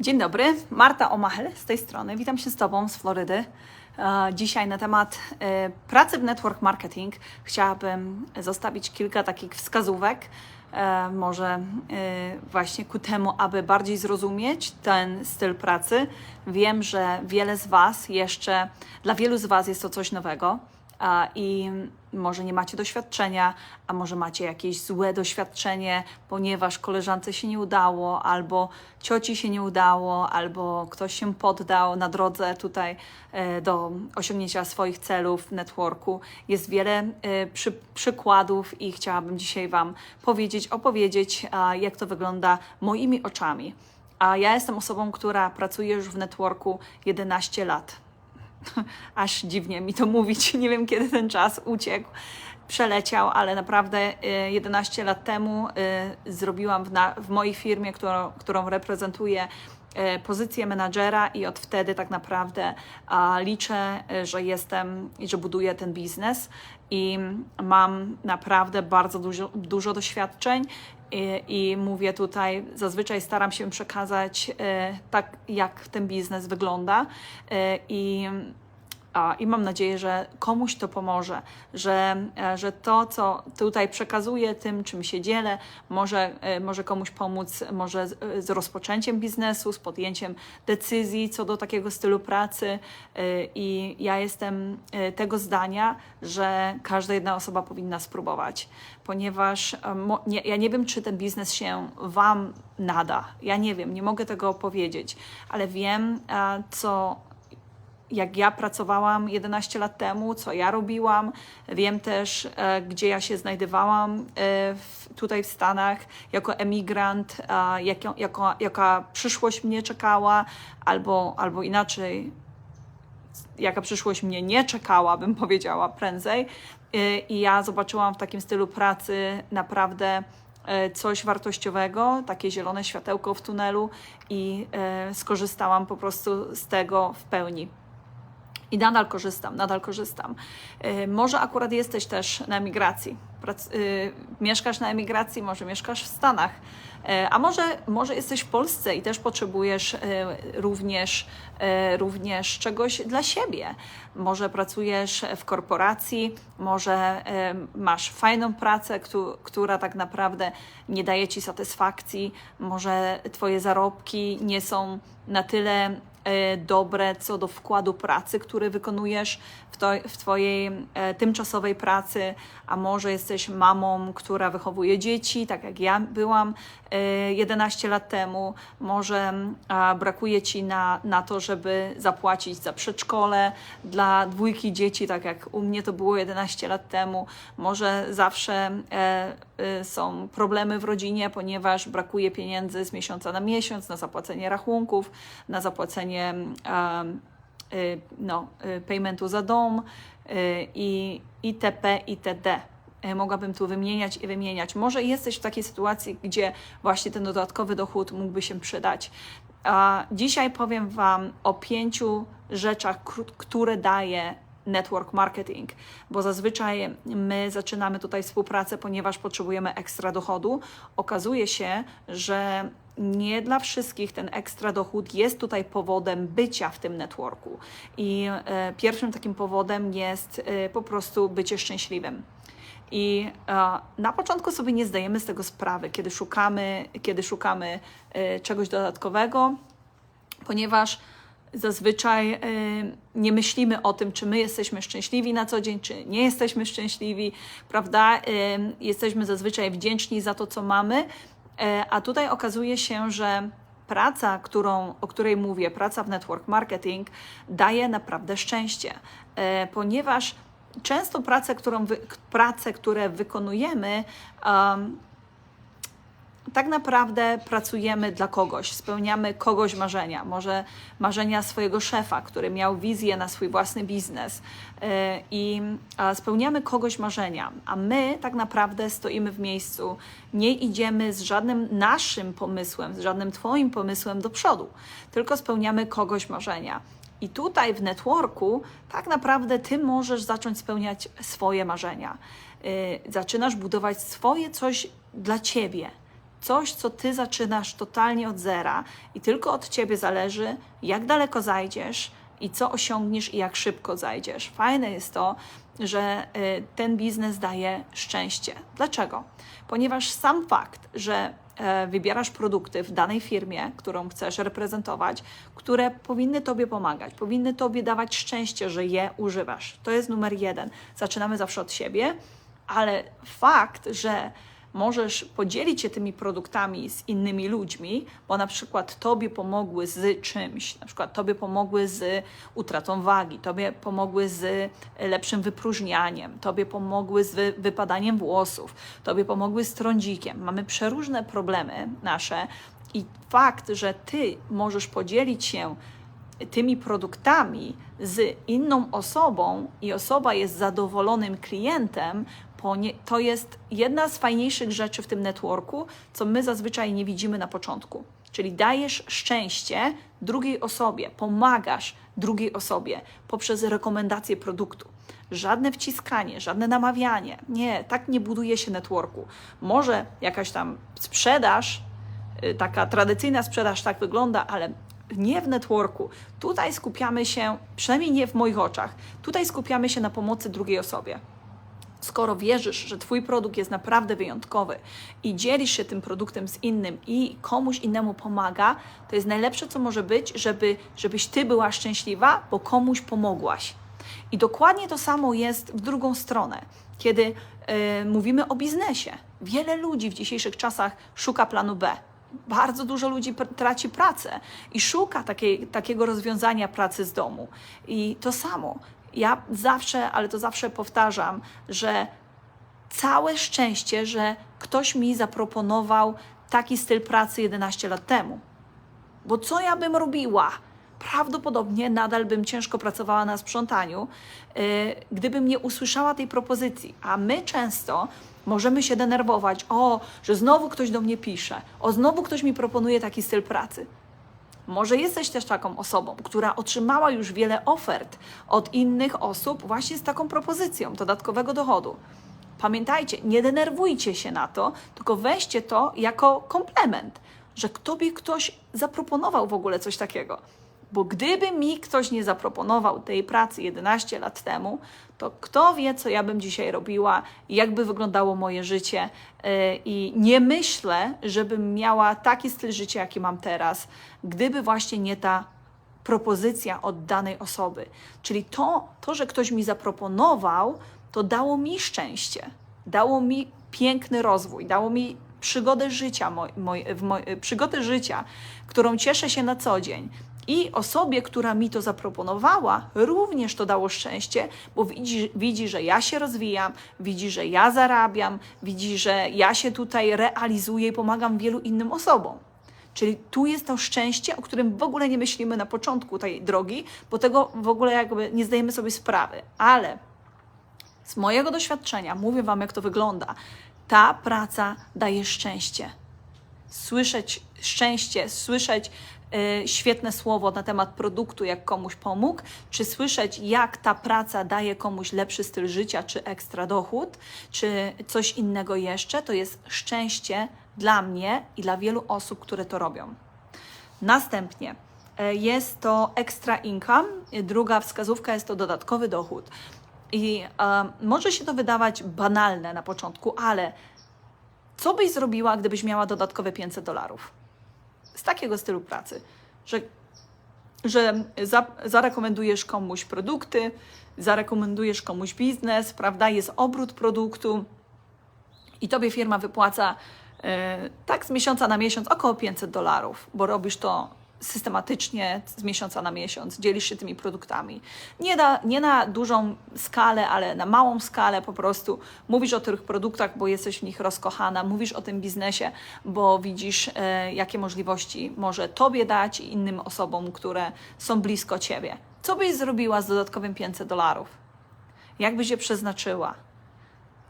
Dzień dobry, Marta Omachel z tej strony. Witam się z Tobą z Florydy. E, Dzisiaj na temat e, pracy w network marketing chciałabym zostawić kilka takich wskazówek, e, może właśnie ku temu, aby bardziej zrozumieć ten styl pracy. Wiem, że wiele z Was jeszcze, dla wielu z Was jest to coś nowego i może nie macie doświadczenia, a może macie jakieś złe doświadczenie, ponieważ koleżance się nie udało, albo cioci się nie udało, albo ktoś się poddał na drodze tutaj e, do osiągnięcia swoich celów w networku. Jest wiele e, przy, przykładów i chciałabym dzisiaj Wam powiedzieć, opowiedzieć, jak to wygląda moimi oczami. A ja jestem osobą, która pracuje już w networku 11 lat aż dziwnie mi to mówić. Nie wiem, kiedy ten czas uciekł, przeleciał, ale naprawdę y, 11 lat temu y, zrobiłam w, na, w mojej firmie, którą, którą reprezentuję, y, pozycję menadżera i od wtedy tak naprawdę liczę, y, że jestem i że buduję ten biznes i mam naprawdę bardzo dużo, dużo doświadczeń i, i mówię tutaj, zazwyczaj staram się przekazać tak, jak ten biznes wygląda i I mam nadzieję, że komuś to pomoże, że, e, że to, co tutaj przekazuję, tym, czym się dzielę, może, e, może komuś pomóc, może z, z rozpoczęciem biznesu, z podjęciem decyzji co do takiego stylu pracy. E, I ja jestem e, tego zdania, że każda jedna osoba powinna spróbować, ponieważ e, nie, ja nie wiem, czy ten biznes się Wam nada. Ja nie wiem, nie mogę tego powiedzieć, ale wiem, e, co jak ja pracowałam 11 lat temu, co ja robiłam. Wiem też, e, gdzie ja się znajdowałam e, tutaj w Stanach jako emigrant, jaką, jako, jaka przyszłość mnie czekała, albo, albo inaczej, jaka przyszłość mnie nie czekała, bym powiedziała prędzej. E, I ja zobaczyłam w takim stylu pracy naprawdę coś wartościowego, takie zielone światełko w tunelu i skorzystałam po prostu z tego w pełni. I nadal korzystam, nadal korzystam. Y, Może akurat jesteś też na emigracji, y, mieszkasz na emigracji, może mieszkasz w Stanach, y, a może, może jesteś w Polsce i też potrzebujesz również, również czegoś dla siebie. Może pracujesz w korporacji, może masz fajną pracę, któ- która tak naprawdę nie daje ci satysfakcji, może twoje zarobki nie są na tyle dobre co do wkładu pracy, który wykonujesz w, to, w Twojej e, tymczasowej pracy, a może jesteś mamą, która wychowuje dzieci, tak jak ja byłam e, 11 lat temu, może a, brakuje Ci na, na to, żeby zapłacić za przedszkole dla dwójki dzieci, tak jak u mnie to było 11 lat temu, może zawsze e, e, są problemy w rodzinie, ponieważ brakuje pieniędzy z miesiąca na miesiąc na zapłacenie rachunków, na zapłacenie y, no, y, paymentu za dom y, i itp. itd. Y, Mogłabym tu wymieniać i wymieniać. Może jesteś w takiej sytuacji, gdzie właśnie ten dodatkowy dochód mógłby się przydać. A dzisiaj powiem Wam o pięciu rzeczach, które daje network marketing, bo zazwyczaj my zaczynamy tutaj współpracę, ponieważ potrzebujemy ekstra dochodu. Okazuje się, że nie dla wszystkich ten ekstra dochód jest tutaj powodem bycia w tym networku. I e, pierwszym takim powodem jest e, po prostu bycie szczęśliwym. I e, na początku sobie nie zdajemy z tego sprawy, kiedy szukamy, kiedy szukamy e, czegoś dodatkowego, ponieważ zazwyczaj y, nie myślimy o tym, czy my jesteśmy szczęśliwi na co dzień, czy nie jesteśmy szczęśliwi, prawda? Y, jesteśmy zazwyczaj wdzięczni za to, co mamy, y, a tutaj okazuje się, że praca, którą, o której mówię, praca w network marketing, daje naprawdę szczęście, ponieważ często pracę, którą wy, prace, które wykonujemy, um, tak naprawdę pracujemy dla kogoś, spełniamy kogoś marzenia, może marzenia swojego szefa, który miał wizję na swój własny biznes yy, i spełniamy kogoś marzenia, a my tak naprawdę stoimy w miejscu, nie idziemy z żadnym naszym pomysłem, z żadnym Twoim pomysłem do przodu, tylko spełniamy kogoś marzenia. I tutaj w networku tak naprawdę Ty możesz zacząć spełniać swoje marzenia. Yy, zaczynasz budować swoje coś dla Ciebie Coś, co ty zaczynasz totalnie od zera i tylko od ciebie zależy, jak daleko zajdziesz i co osiągniesz i jak szybko zajdziesz. Fajne jest to, że y, ten biznes daje szczęście. Dlaczego? Ponieważ sam fakt, że e, wybierasz produkty w danej firmie, którą chcesz reprezentować, które powinny Tobie pomagać, powinny Tobie dawać szczęście, że je używasz. To jest numer jeden. Zaczynamy zawsze od siebie, ale fakt, że możesz podzielić się tymi produktami z innymi ludźmi, bo na przykład Tobie pomogły z czymś, na przykład Tobie pomogły z utratą wagi, Tobie pomogły z lepszym wypróżnianiem, Tobie pomogły z wypadaniem włosów, Tobie pomogły z trądzikiem. Mamy przeróżne problemy nasze i fakt, że Ty możesz podzielić się tymi produktami z inną osobą i osoba jest zadowolonym klientem, to jest jedna z fajniejszych rzeczy w tym networku, co my zazwyczaj nie widzimy na początku. Czyli dajesz szczęście drugiej osobie, pomagasz drugiej osobie poprzez rekomendację produktu. Żadne wciskanie, żadne namawianie. Nie, tak nie buduje się networku. Może jakaś tam sprzedaż, y, taka tradycyjna sprzedaż tak wygląda, ale nie w networku. Tutaj skupiamy się, przynajmniej nie w moich oczach, tutaj skupiamy się na pomocy drugiej osobie. Skoro wierzysz, że Twój produkt jest naprawdę wyjątkowy i dzielisz się tym produktem z innym i komuś innemu pomaga, to jest najlepsze, co może być, żeby, żebyś Ty była szczęśliwa, bo komuś pomogłaś. I dokładnie to samo jest w drugą stronę, kiedy yy, mówimy o biznesie. Wiele ludzi w dzisiejszych czasach szuka planu B bardzo dużo ludzi traci pracę i szuka takiej, takiego rozwiązania pracy z domu. I to samo. Ja zawsze, ale to zawsze powtarzam, że całe szczęście, że ktoś mi zaproponował taki styl pracy 11 lat temu. Bo co ja bym robiła? Prawdopodobnie nadal bym ciężko pracowała na sprzątaniu, yy, gdybym nie usłyszała tej propozycji. A my często możemy się denerwować, o, że znowu ktoś do mnie pisze, o, znowu ktoś mi proponuje taki styl pracy. Może jesteś też taką osobą, która otrzymała już wiele ofert od innych osób właśnie z taką propozycją dodatkowego dochodu. Pamiętajcie, nie denerwujcie się na to, tylko weźcie to jako komplement, że tobie ktoś zaproponował w ogóle coś takiego. Bo gdyby mi ktoś nie zaproponował tej pracy 11 lat temu, to kto wie, co ja bym dzisiaj robiła, jakby wyglądało moje życie. Y, I nie myślę, żebym miała taki styl życia, jaki mam teraz, gdyby właśnie nie ta propozycja od danej osoby. Czyli to, to że ktoś mi zaproponował, to dało mi szczęście, dało mi piękny rozwój, dało mi przygodę życia, moj, moj, moj, przygodę życia, którą cieszę się na co dzień. I osobie, która mi to zaproponowała, również to dało szczęście, bo widzi, widzi, że ja się rozwijam, widzi, że ja zarabiam, widzi, że ja się tutaj realizuję i pomagam wielu innym osobom. Czyli tu jest to szczęście, o którym w ogóle nie myślimy na początku tej drogi, bo tego w ogóle jakby nie zdajemy sobie sprawy. Ale z mojego doświadczenia mówię Wam, jak to wygląda. Ta praca daje szczęście. Słyszeć szczęście, słyszeć świetne słowo na temat produktu, jak komuś pomógł, czy słyszeć, jak ta praca daje komuś lepszy styl życia, czy ekstra dochód, czy coś innego jeszcze, to jest szczęście dla mnie i dla wielu osób, które to robią. Następnie y, jest to extra income, druga wskazówka jest to dodatkowy dochód. I y, może się to wydawać banalne na początku, ale co byś zrobiła, gdybyś miała dodatkowe 500 dolarów? Z takiego stylu pracy, że, że za, zarekomendujesz komuś produkty, zarekomendujesz komuś biznes, prawda? Jest obrót produktu i tobie firma wypłaca e, tak z miesiąca na miesiąc około 500 dolarów, bo robisz to systematycznie z miesiąca na miesiąc, dzielisz się tymi produktami. Nie na, nie na dużą skalę, ale na małą skalę po prostu mówisz o tych produktach, bo jesteś w nich rozkochana, mówisz o tym biznesie, bo widzisz, e, jakie możliwości może Tobie dać i innym osobom, które są blisko Ciebie. Co byś zrobiła z dodatkowym 500 dolarów? Jak byś je przeznaczyła?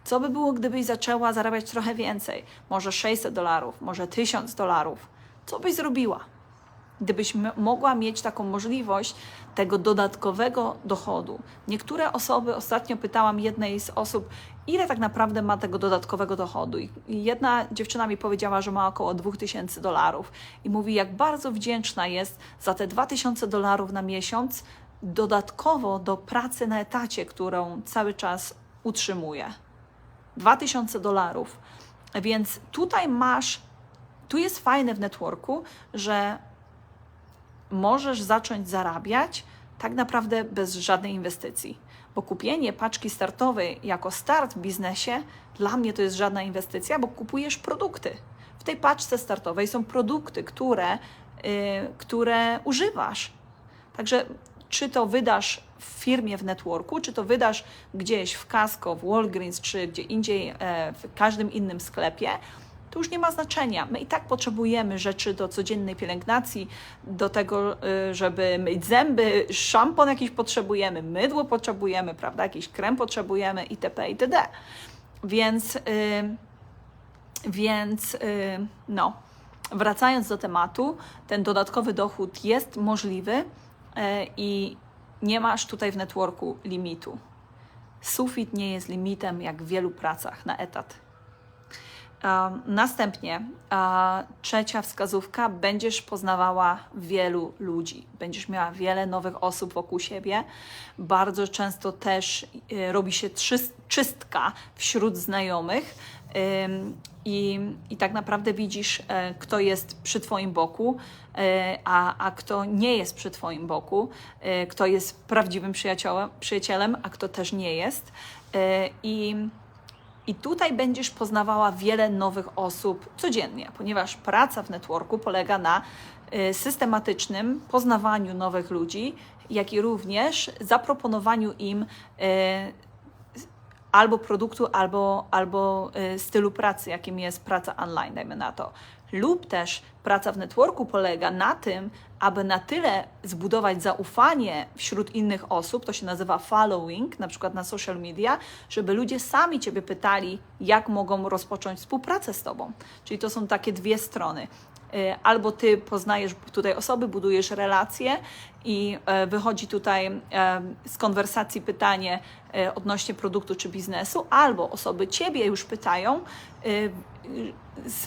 Co by było, gdybyś zaczęła zarabiać trochę więcej? Może 600 dolarów, może 1000 dolarów? Co byś zrobiła? Gdybyś mogła mieć taką możliwość tego dodatkowego dochodu. Niektóre osoby, ostatnio pytałam jednej z osób, ile tak naprawdę ma tego dodatkowego dochodu. I jedna dziewczyna mi powiedziała, że ma około 2000 dolarów i mówi, jak bardzo wdzięczna jest za te 2000 dolarów na miesiąc dodatkowo do pracy na etacie, którą cały czas utrzymuje. 2000 dolarów. Więc tutaj masz, tu jest fajne w networku, że możesz zacząć zarabiać tak naprawdę bez żadnej inwestycji. Bo kupienie paczki startowej jako start w biznesie dla mnie to jest żadna inwestycja, bo kupujesz produkty. W tej paczce startowej są produkty, które, y, które używasz. Także czy to wydasz w firmie w networku, czy to wydasz gdzieś w Casco, w Walgreens, czy gdzie indziej, e, w każdym innym sklepie, to już nie ma znaczenia. My i tak potrzebujemy rzeczy do codziennej pielęgnacji, do tego, y, żeby myć zęby, szampon jakiś potrzebujemy, mydło potrzebujemy, prawda, jakiś krem potrzebujemy itp. itd. Więc, y, więc y, no, wracając do tematu, ten dodatkowy dochód jest możliwy y, i nie masz tutaj w networku limitu. Sufit nie jest limitem jak w wielu pracach na etat. Następnie trzecia wskazówka, będziesz poznawała wielu ludzi, będziesz miała wiele nowych osób wokół siebie. Bardzo często też y, robi się czystka wśród znajomych i, i tak naprawdę widzisz, e, kto jest przy Twoim boku, e, a, a kto nie jest przy Twoim boku, e, kto jest prawdziwym przyjacielem, a kto też nie jest. I i tutaj będziesz poznawała wiele nowych osób codziennie, ponieważ praca w networku polega na y, systematycznym poznawaniu nowych ludzi, jak i również zaproponowaniu im y, albo produktu, albo, albo y, stylu pracy, jakim jest praca online, dajmy na to. Lub też praca w networku polega na tym, aby na tyle zbudować zaufanie wśród innych osób, to się nazywa following, na przykład na social media, żeby ludzie sami Ciebie pytali, jak mogą rozpocząć współpracę z Tobą. Czyli to są takie dwie strony. Y, Albo Ty poznajesz tutaj osoby, budujesz relacje i e, wychodzi tutaj e, z konwersacji pytanie e, odnośnie produktu czy biznesu, albo osoby Ciebie już pytają, y,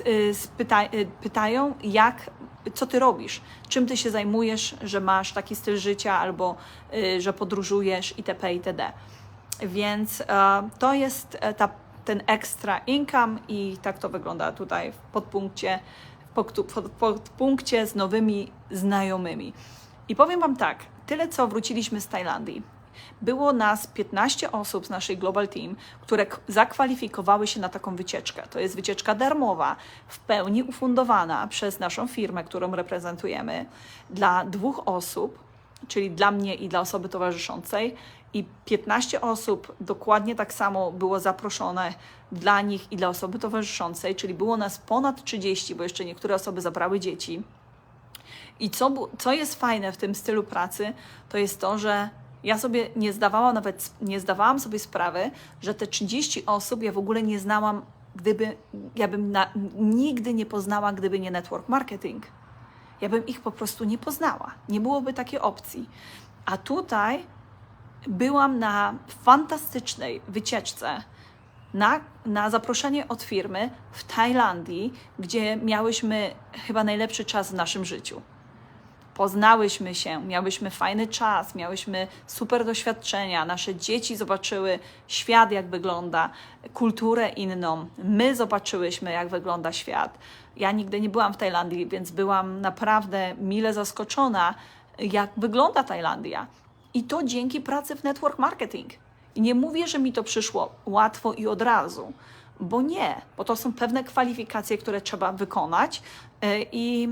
y, pytają, jak, co ty robisz, czym ty się zajmujesz, że masz taki styl życia, albo że podróżujesz itp. itd. Więc to jest ta, ten extra income i tak to wygląda tutaj w podpunkcie, podpunkcie z nowymi znajomymi. I powiem Wam tak, tyle co wróciliśmy z Tajlandii. Było nas 15 osób z naszej Global Team, które zakwalifikowały się na taką wycieczkę. To jest wycieczka darmowa, w pełni ufundowana przez naszą firmę, którą reprezentujemy, dla dwóch osób, czyli dla mnie i dla osoby towarzyszącej. I 15 osób dokładnie tak samo było zaproszone dla nich i dla osoby towarzyszącej, czyli było nas ponad 30, bo jeszcze niektóre osoby zabrały dzieci. I co, co jest fajne w tym stylu pracy, to jest to, że ja sobie nie zdawałam nawet, nie zdawałam sobie sprawy, że te 30 osób ja w ogóle nie znałam, gdyby, ja bym na, nigdy nie poznała, gdyby nie network marketing. Ja bym ich po prostu nie poznała. Nie byłoby takiej opcji. A tutaj byłam na fantastycznej wycieczce na, na zaproszenie od firmy w Tajlandii, gdzie miałyśmy chyba najlepszy czas w naszym życiu. Poznałyśmy się, miałyśmy fajny czas, miałyśmy super doświadczenia. Nasze dzieci zobaczyły świat, jak wygląda, kulturę inną. My zobaczyłyśmy, jak wygląda świat. Ja nigdy nie byłam w Tajlandii, więc byłam naprawdę mile zaskoczona, jak wygląda Tajlandia. I to dzięki pracy w network marketing. I nie mówię, że mi to przyszło łatwo i od razu, bo nie, bo to są pewne kwalifikacje, które trzeba wykonać y, i,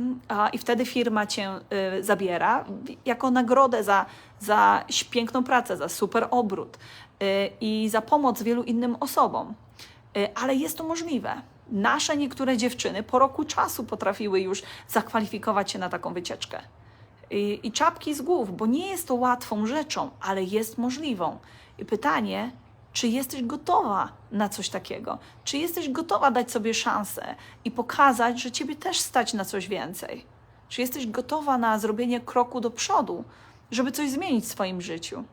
i wtedy firma cię y, zabiera jako nagrodę za, za piękną pracę, za super obrót y, i za pomoc wielu innym osobom. Ale jest to możliwe. Nasze niektóre dziewczyny po roku czasu potrafiły już zakwalifikować się na taką wycieczkę i, czapki z głów, bo nie jest to łatwą rzeczą, ale jest możliwą. I pytanie, czy jesteś gotowa na coś takiego? Czy jesteś gotowa dać sobie szansę i pokazać, że ciebie też stać na coś więcej? Czy jesteś gotowa na zrobienie kroku do przodu, żeby coś zmienić w swoim życiu?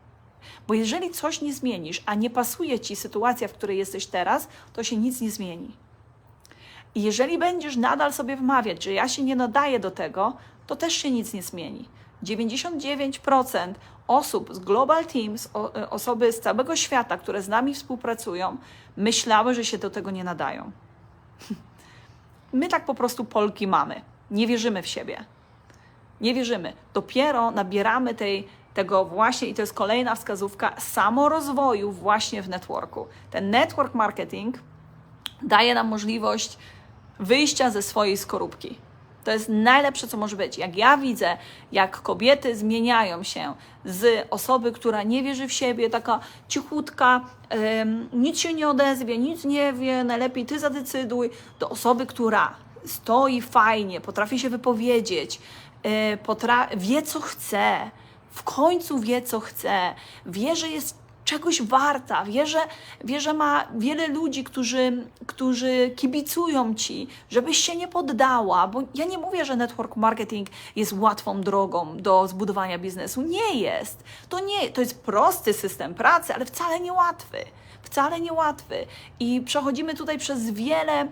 Bo jeżeli coś nie zmienisz, a nie pasuje ci sytuacja, w której jesteś teraz, to się nic nie zmieni. I jeżeli będziesz nadal sobie wmawiać, że ja się nie nadaję do tego, to też się nic nie zmieni. 99% osób z Global Teams, e, osoby z całego świata, które z nami współpracują, myślały, że się do tego nie nadają. My tak po prostu Polki mamy. Nie wierzymy w siebie. Nie wierzymy. Dopiero nabieramy tej, tego właśnie, i to jest kolejna wskazówka, samorozwoju właśnie w networku. Ten network marketing daje nam możliwość wyjścia ze swojej skorupki. To jest najlepsze, co może być. Jak ja widzę, jak kobiety zmieniają się z osoby, która nie wierzy w siebie, taka cichutka, nic się nie odezwie, nic nie wie, najlepiej ty zadecyduj, do osoby, która stoi fajnie, potrafi się wypowiedzieć, e, potra- wie, co chce, w końcu wie, co chce, wie, że jest czegoś warta, wie, że, wie, że ma wiele ludzi, którzy, którzy kibicują ci, żebyś się nie poddała, bo ja nie mówię, że network marketing jest łatwą drogą do zbudowania biznesu. Nie jest. To nie, to jest prosty system pracy, ale wcale nie łatwy. Wcale nie łatwy. I przechodzimy tutaj przez wiele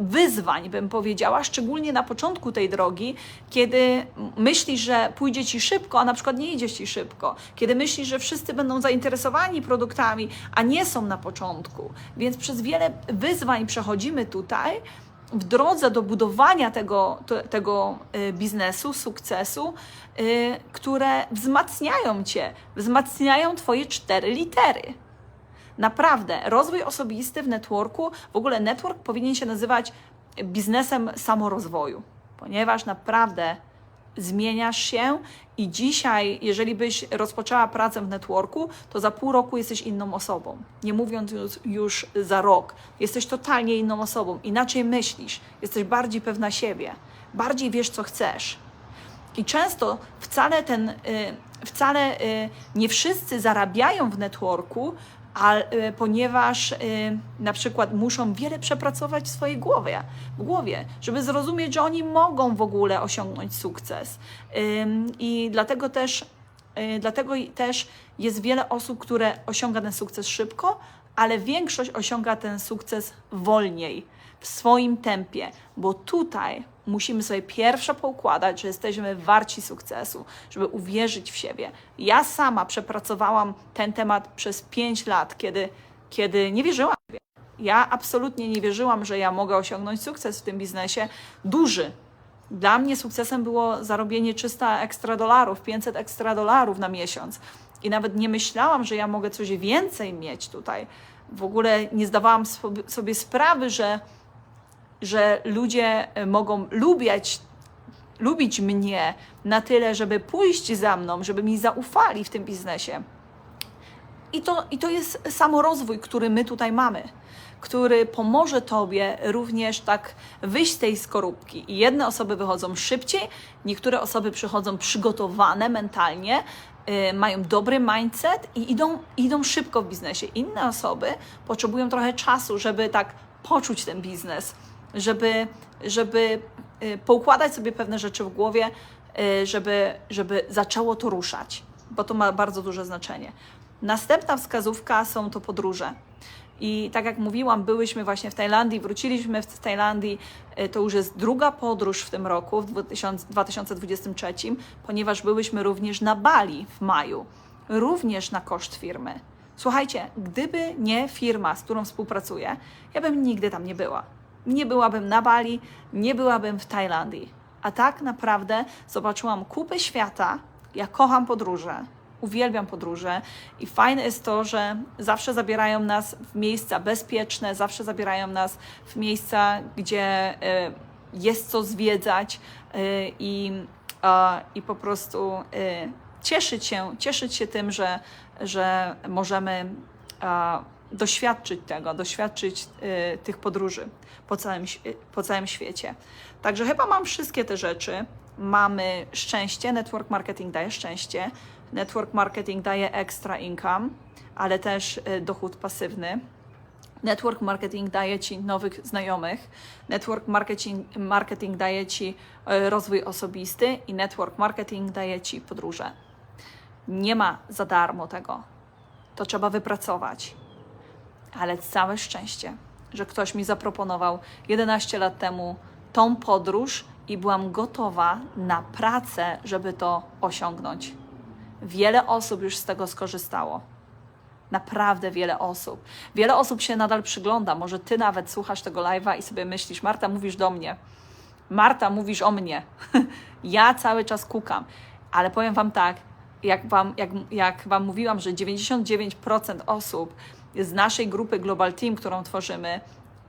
wyzwań, bym powiedziała, szczególnie na początku tej drogi, kiedy myślisz, że pójdzie ci szybko, a na przykład nie idzie ci szybko. Kiedy myślisz, że wszyscy będą zainteresowani produktami, a nie są na początku. Więc przez wiele wyzwań przechodzimy tutaj w drodze do budowania tego, to, tego y, biznesu, sukcesu, y, które wzmacniają cię, wzmacniają twoje cztery litery. Naprawdę, rozwój osobisty w networku, w ogóle network powinien się nazywać biznesem samorozwoju, ponieważ naprawdę zmieniasz się i dzisiaj, jeżeli byś rozpoczęła pracę w networku, to za pół roku jesteś inną osobą. Nie mówiąc już, za rok. Jesteś totalnie inną osobą, inaczej myślisz, jesteś bardziej pewna siebie, bardziej wiesz, co chcesz. I często wcale ten, y, wcale y, nie wszyscy zarabiają w networku, a, y, ponieważ y, na przykład muszą wiele przepracować w swojej głowie, w głowie, żeby zrozumieć, że oni mogą w ogóle osiągnąć sukces. Ym, I dlatego też, y, dlatego też jest wiele osób, które osiąga ten sukces szybko, ale większość osiąga ten sukces wolniej, w swoim tempie, bo tutaj musimy sobie pierwsze poukładać, że jesteśmy warci sukcesu, żeby uwierzyć w siebie. Ja sama przepracowałam ten temat przez 5 lat, kiedy, kiedy nie wierzyłam. Ja absolutnie nie wierzyłam, że ja mogę osiągnąć sukces w tym biznesie duży. Dla mnie sukcesem było zarobienie 300 ekstra dolarów, 500 ekstra dolarów na miesiąc. I nawet nie myślałam, że ja mogę coś więcej mieć tutaj. W ogóle nie zdawałam sobie sprawy, że że ludzie e, mogą lubiać, lubić mnie na tyle, żeby pójść za mną, żeby mi zaufali w tym biznesie. I to, I to jest samorozwój, który my tutaj mamy, który pomoże Tobie również tak wyjść z tej skorupki. I jedne osoby wychodzą szybciej, niektóre osoby przychodzą przygotowane mentalnie, y, mają dobry mindset i idą, idą szybko w biznesie. Inne osoby potrzebują trochę czasu, żeby tak poczuć ten biznes, żeby, żeby y, poukładać sobie pewne rzeczy w głowie, y, żeby, żeby zaczęło to ruszać, bo to ma bardzo duże znaczenie. Następna wskazówka są to podróże. I tak jak mówiłam, byłyśmy właśnie w Tajlandii, wróciliśmy z Tajlandii. y, To już jest druga podróż w tym roku, w 2000 2023, ponieważ byłyśmy również na Bali w maju, również na koszt firmy. Słuchajcie, gdyby nie firma, z którą współpracuję, ja bym nigdy tam nie była. Nie byłabym na Bali, nie byłabym w Tajlandii. A tak naprawdę zobaczyłam kupę świata. Ja kocham podróże, uwielbiam podróże i fajne jest to, że zawsze zabierają nas w miejsca bezpieczne, zawsze zabierają nas w miejsca, gdzie y, jest co zwiedzać y, i, i po prostu y, cieszyć się, cieszyć się tym, że, że możemy doświadczyć tego, doświadczyć y, tych podróży po całym, świe- po całym świecie. Także chyba mam wszystkie te rzeczy. Mamy szczęście, network marketing daje szczęście, network marketing daje extra income, ale też y, dochód pasywny. Network marketing daje ci nowych znajomych, network marketing, marketing daje ci e, rozwój osobisty i network marketing daje ci podróże. Nie ma za darmo tego. To trzeba wypracować. Ale całe szczęście, że ktoś mi zaproponował 11 lat temu tą podróż i byłam gotowa na pracę, żeby to osiągnąć. Wiele osób już z tego skorzystało. Naprawdę wiele osób. Wiele osób się nadal przygląda. Może ty nawet słuchasz tego live'a i sobie myślisz, Marta, mówisz do mnie. Marta, mówisz o mnie. ja cały czas kukam. Ale powiem Wam tak, jak Wam, jak, jak wam mówiłam, że 99% osób z naszej grupy Global Team, którą tworzymy,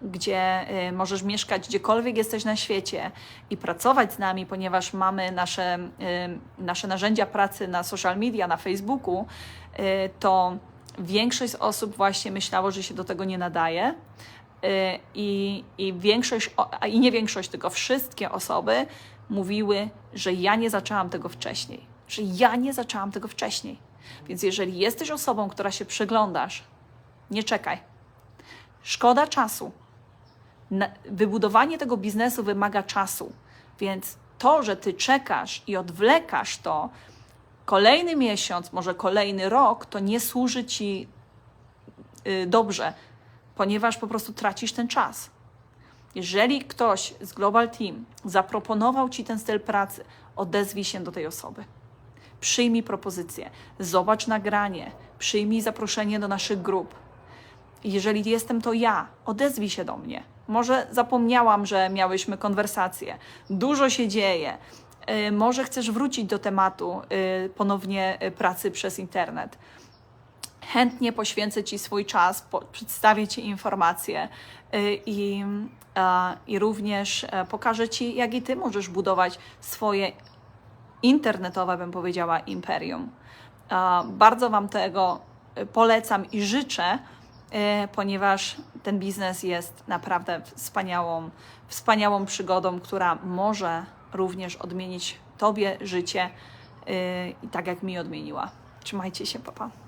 gdzie y, możesz mieszkać gdziekolwiek jesteś na świecie i pracować z nami, ponieważ mamy nasze, y, nasze narzędzia pracy na social media, na Facebooku, y, to większość osób właśnie myślało, że się do tego nie nadaje. I, i większość, i nie większość, tylko wszystkie osoby mówiły, że ja nie zaczęłam tego wcześniej, że ja nie zaczęłam tego wcześniej. Więc jeżeli jesteś osobą, która się przyglądasz, nie czekaj. Szkoda czasu. Wybudowanie tego biznesu wymaga czasu, więc to, że ty czekasz i odwlekasz to, kolejny miesiąc, może kolejny rok, to nie służy ci y, dobrze, ponieważ po prostu tracisz ten czas. Jeżeli ktoś z Global Team zaproponował ci ten styl pracy, odezwij się do tej osoby. Przyjmij propozycję, zobacz nagranie, przyjmij zaproszenie do naszych grup. Jeżeli jestem to ja, odezwij się do mnie. Może zapomniałam, że miałyśmy konwersację. Dużo się dzieje. Y, Może chcesz wrócić do tematu y, ponownie y, pracy przez internet. Chętnie poświęcę Ci swój czas, przedstawię Ci informacje i, i również e, pokażę Ci, jak i Ty możesz budować swoje internetowe, bym powiedziała, imperium. Bardzo Wam tego polecam i życzę, ponieważ ten biznes jest naprawdę wspaniałą, wspaniałą przygodą, która może również odmienić Tobie życie, e, i tak jak mi odmieniła. Trzymajcie się, papa.